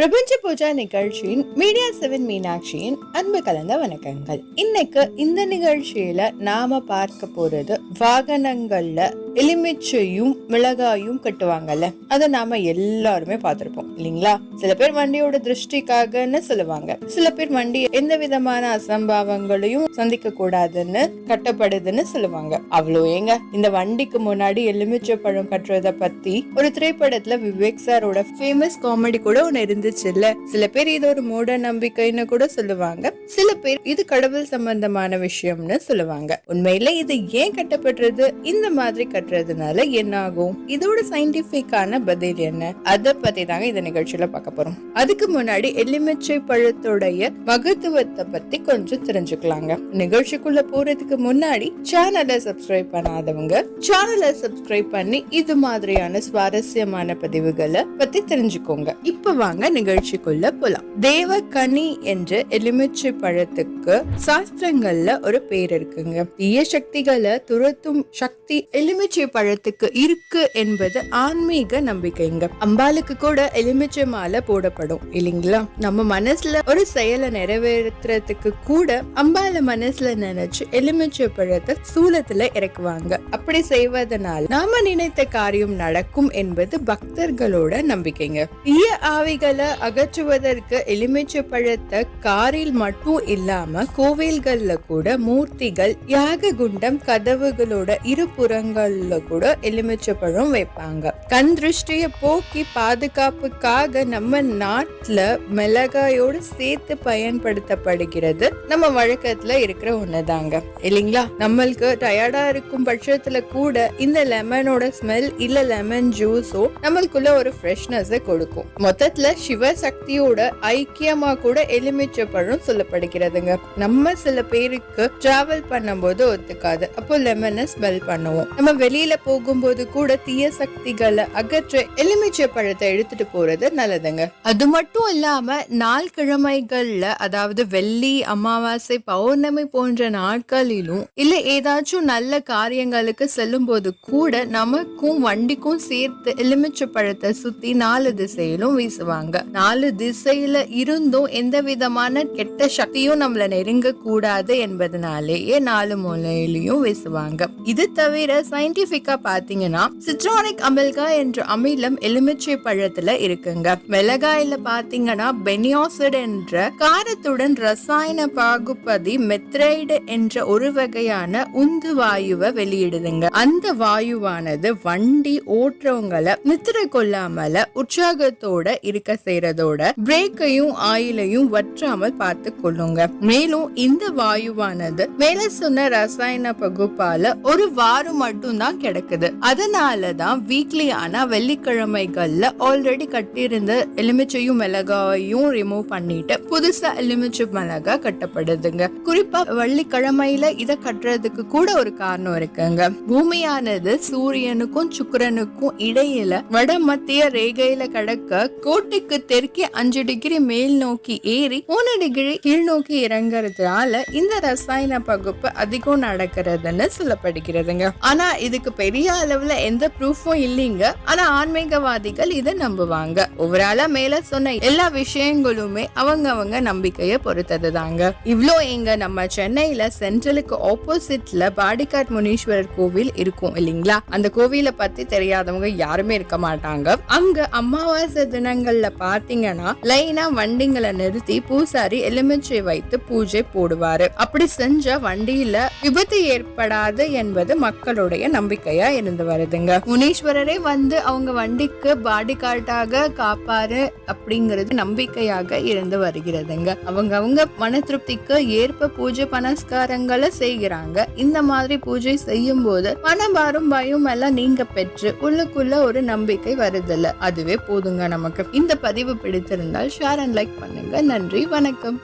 பிரபஞ்ச பூஜா நிகழ்ச்சியின் media seven மீனாட்சியின் அன்பு கலந்த வணக்கங்கள். இன்னைக்கு இந்த நிகழ்ச்சியில நாம பார்க்க போறது வாகனங்கள்ல எலுமிச்சையும் மிளகாயும் கட்டுவாங்கல்ல அதை நாம எல்லாருமே பார்த்திருப்போம் இல்லைங்களா? சில பேர் வண்டியோட திருஷ்டிக்காகன்னு சொல்லுவாங்க. சில பேர் வண்டி எந்த விதமான அசம்பாவங்களையும் சந்திக்க கூடாதுன்னு கட்டப்படுதுன்னு சொல்லுவாங்க. அவ்வளோ ஏங்க. இந்த வண்டிக்கு முன்னாடி எலுமிச்சை பழம் கட்டுறத பத்தி ஒரு திரைப்படத்துல விவேக் சாரோட ஃபேமஸ் காமெடி கூட ஒண்ணு இருந்துச்சு இல்ல சில பேர் இது ஒரு மூட நம்பிக்கைன்னு கூட சொல்லுவாங்க. சில பேர் இது கடவுள் சம்பந்தமான விஷயம்னு சொல்லுவாங்க. உண்மையில இது ஏன் கட்டப்படுறது இந்த மாதிரி கட்டுறதுனால என்ன ஆகும் இதோட சயின்டிபிக்கான பதில் என்ன? அத பத்தி தாங்க இந்த நிகழ்ச்சியில பார்க்க போறோம். அதுக்கு முன்னாடி எலுமிச்சை பழத்துடைய மகத்துவத்தை பத்தி கொஞ்சம் தெரிஞ்சுக்கலாங்க. நிகழ்ச்சிக்குள்ள போறதுக்கு முன்னாடி சேனலை சப்ஸ்கிரைப் பண்ணாதவங்க சேனலை சப்ஸ்கிரைப் பண்ணி இது மாதிரியான சுவாரஸ்யமான பதிவுகளை பத்தி தெரிஞ்சுக்கோங்க. இப்ப வாங்க நிகழ்ச்சிக்குள்ள போலாம். தேவகனி என்ற எலுமிச்சை பழத்துக்கு சாஸ்திரங்கள்ல ஒரு பேர் இருக்குங்க. தீய சக்திகளை துரத்தும் சக்தி எலுமிச்சை எலுமிச்சை பழத்துக்கு இருக்கு என்பது ஆன்மீக நம்பிக்கைங்க. அம்பாளுக்கு கூட எலுமிச்சை மாலை போடப்படும் இல்லைங்களா? நம்ம மனசுல ஒரு செயலை நிறைவேற்றுறதுக்கு கூட அம்பால மனசுல நினைச்சு எலுமிச்சை பழத்தை சூலத்துல இறக்குவாங்க. அப்படி செய்வதனால் நாம நினைத்த காரியம் நடக்கும் என்பது பக்தர்களோட நம்பிக்கைங்க. தீய ஆவிகளை அகற்றுவதற்கு எலுமிச்சை பழத்தை காரில் மட்டும் இல்லாம கோவில்கள்ல கூட மூர்த்திகள் யாக குண்டம் கதவுகளோட இரு புறங்கள்ல கூட எலுமிச்சை பழம் வைப்பாங்க. கண் திருஷ்டிய போக்கி பாதுகாப்புக்காக நம்ம நாட்டுல மிளகாயோடு சேர்த்து பயன்படுத்தப்படுகிறது. நம்ம வழக்கத்துல இருக்கிற ஒண்ணுதாங்க. இல்லைங்களா? நம்மளுக்கு டயர்டா இருக்கும் பட்சத்துல கூட இந்த லெமனோட ஸ்மெல் இல்ல லெமன் ஜூஸோ நம்மளுக்குள்ள ஒரு ஃப்ரெஷ்னஸ் கொடுக்கும். மொத்தத்துல சிவசக்தியோட ஐக்கியமா கூட எலுமிச்சை பழம் சொல்லப்படுகிறதுங்க. நம்ம சில பேருக்கு டிராவல் பண்ணும்போது ஒத்துக்காது. அப்போ லெமனை ஸ்மெல் பண்ணுவோம். நம்ம வெளியில போகும்போது கூட தீய சக்திகளை அகற்ற எலுமிச்சை பழத்தை எடுத்துட்டு போறது நல்லதுங்க. அது மட்டும் இல்லாம நாள் கிழமைகள்ல அதாவது வெள்ளி அமாவாசை பௌர்ணமி போன்ற நாட்களிலும் இல்ல ஏதாச்சும் நல்ல காரியங்களுக்கு செல்லும் போது கூட நமக்கும் வண்டிக்கும் சேர்த்து எலுமிச்சை பழத்தை சுத்தி நாலு திசையிலும் வீசுவாங்க. நாலு திசையில இருந்தும் எந்த விதமான கெட்ட சக்தியும் நம்மள நெருங்க கூடாது என்பதனாலேயே நாலு மூலையிலையும் வீசுவாங்க. இது தவிர சயின்டிபிக்கா பாத்தீங்கன்னா சிட்ரானிக் அமில்கா என்ற அமிலம் எலுமிச்சை பழத்துல இருக்குங்க. மிளகாயில பாத்தீங்கன்னா பெனியாசிட் என்ற காரத்துடன் ரசாயன பாகுபதி மெத்ரைடு என்ற ஒரு வகையான உந்து வாயுவை வெளியிடுதுங்க. அந்த வாயுவானது வண்டி ஓட்டுறவங்களை நித்திரை கொள்ளாமல உற்சாகத்தோட இருக்க செய்யறதோட பிரேக்கையும் ஆயிலையும் வற்றாமல் பார்த்து கொள்ளுங்க. மேலும் இந்த வாயுவானது மேல சொன்ன ரசாயன பகுப்பால ஒரு வாரம் மட்டும்தான் தான் கிடைக்குது. அதனாலதான் வீக்லி ஆனா வெள்ளிக்கிழமைகள்ல ஆல்ரெடி கட்டியிருந்த எலுமிச்சையும் மிளகாயும் ரிமூவ் பண்ணிட்டு புதுசா எலுமிச்சை மிளகா கட்டப்படுதுங்க. குறிப்பா வெள்ளிக்கிழமையில இத கட்டுறதுக்கு கூட ஒரு காரணம் இருக்குங்க. பூமியானது சூரியனுக்கும் சுக்கரனுக்கும் இடையில வட மத்திய ரேகையில கடக்க கோட்டைக்கு தெற்கே அஞ்சு டிகிரி மேல் நோக்கி ஏறி மூணு டிகிரி கீழ் நோக்கி இறங்குறதுனால இந்த ரசாயன பகுப்பு அதிகம் நடக்கிறதுன்னு சொல்லப்படுகிறதுங்க. ஆனா இது இதுக்கு பெரிய அளவுல எந்த ப்ரூஃபும் இல்லைங்க. ஆனா ஆன்மீகவாதிகள் இதை நம்புவாங்க. ஓவராலா மேல சொன்ன எல்லா விஷயங்களுமே அவங்க அவங்க நம்பிக்கையை பொறுத்தது தாங்க இவ்ளோ எங்க நம்ம சென்னையில சென்ட்ரலுக்கு ஆப்போசிட்ல பாடிகாட் முனீஸ்வரர் கோவில் இருக்கும் இல்லைங்களா? அந்த கோவிலை பத்தி தெரியாதவங்க யாருமே இருக்க மாட்டாங்க. அங்க அமாவாசை தினங்கள்ல பாத்தீங்கன்னா லைனா வண்டிங்களை நிறுத்தி பூசாரி எலுமிச்சை வைத்து பூஜை போடுவாரு. அப்படி செஞ்ச வண்டியில விபத்து ஏற்படாது என்பது மக்களுடைய நம்பிக்கையா இருந்து வருதுங்க. முனீஸ்வரரே வந்து அவங்க வண்டிக்கு பாடி கார்டாக காப்பாரு அப்படிங்கிறது நம்பிக்கையாக இருந்து வருகிறதுங்க. அவங்க அவங்க மன திருப்திக்கு ஏற்ப பூஜை பனஸ்காரங்களை செய்கிறாங்க. இந்த மாதிரி பூஜை செய்யும் போது மனபாரம் பயம் எல்லாம் நீங்க பெற்று உள்ளுக்குள்ள ஒரு நம்பிக்கை வருதில்ல. அதுவே போதுங்க நமக்கு. இந்த பதிவு பிடித்திருந்தால் ஷேர் அண்ட் லைக் பண்ணுங்க. நன்றி வணக்கம்.